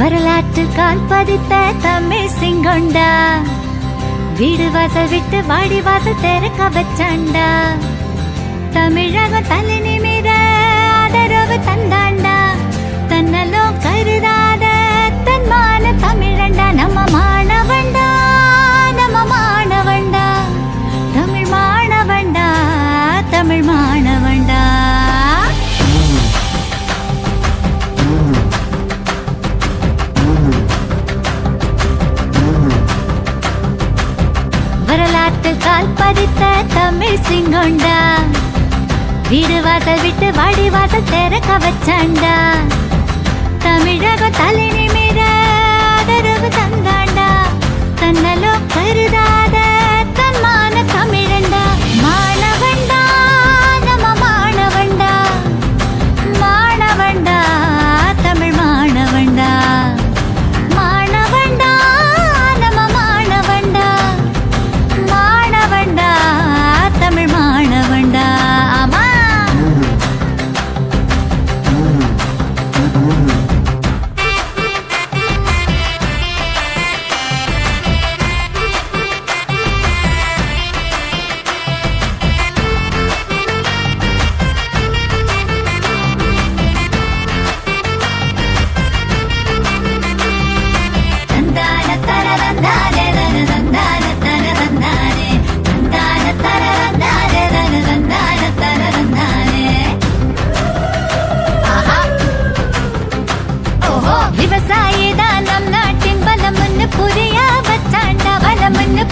வரலாற்றில் கால் பதித்த தமிழ் சிங்கொண்டா? வீடு வாசல் விட்டு வாடி வாசல் திறக்க வச்சாண்டா தமிழகம் தலை நிமிர ஆதரவு தந்தாண்டா தமிழ் சிங்கோண்டா. வீடு வாசல் விட்டு வாடி வாசல் திறக்க வச்சாண்டா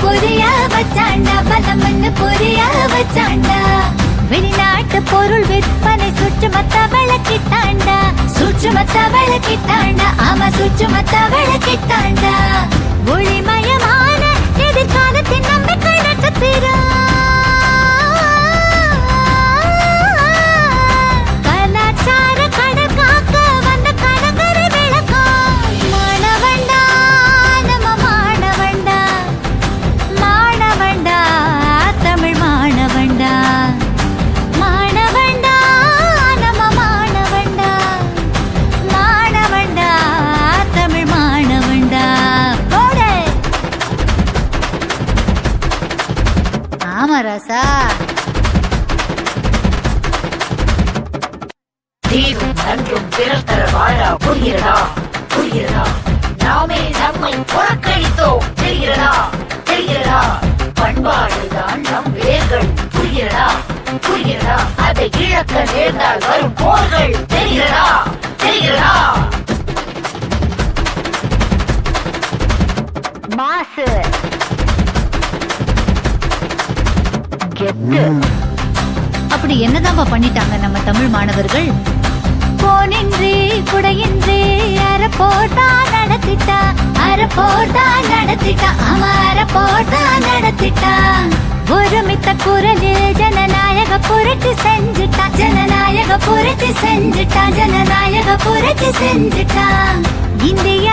புரிய வச்சாண்டா பலமுன்னு புரிய வச்சாண்டா. வெளிநாட்டு பொருள் விற்பனை சுற்றுமத்த விளக்கிட்டாண்டா சுற்றுமத்த விளக்கிட்டாண்டா ஆமா சுற்றுமத்த விளக்கிட்டாண்டா ஆமா ராசா. தீரும் நன்றும் பிறர் தர வாழ புரிகிறதா? புரிகிறதா? நாமே நம்மை புறக்கணித்தோம் தெரிகிறதா? தெரிகிறதா? பண்பாடுதான் நம் வேர்கள் புரிகிறதா? புரிகிறதா? அதை இழக்க நேர்ந்தால் வரும் போர்கள் தெரிகிறதா? தெரிகிறதா? மாசு. கெத்து அப்படி என்னதான்பா பண்ணிட்டாங்க நம்ம தமிழ் மாணவர்கள்? போனின்றி குடையின்றி அறப்போட்டா நடத்திட்டா அறப்போட்டா நடத்திட்டா ஆமா அறப்போட்டா நடத்திட்டா. ஒருமித்த குரலில் ஜனநாயக புரட்சி செஞ்சுட்டா ஜனநாயக புரட்சி செஞ்சுட்டா ஜனநாயக புரட்சி செஞ்சுட்டா. இந்திய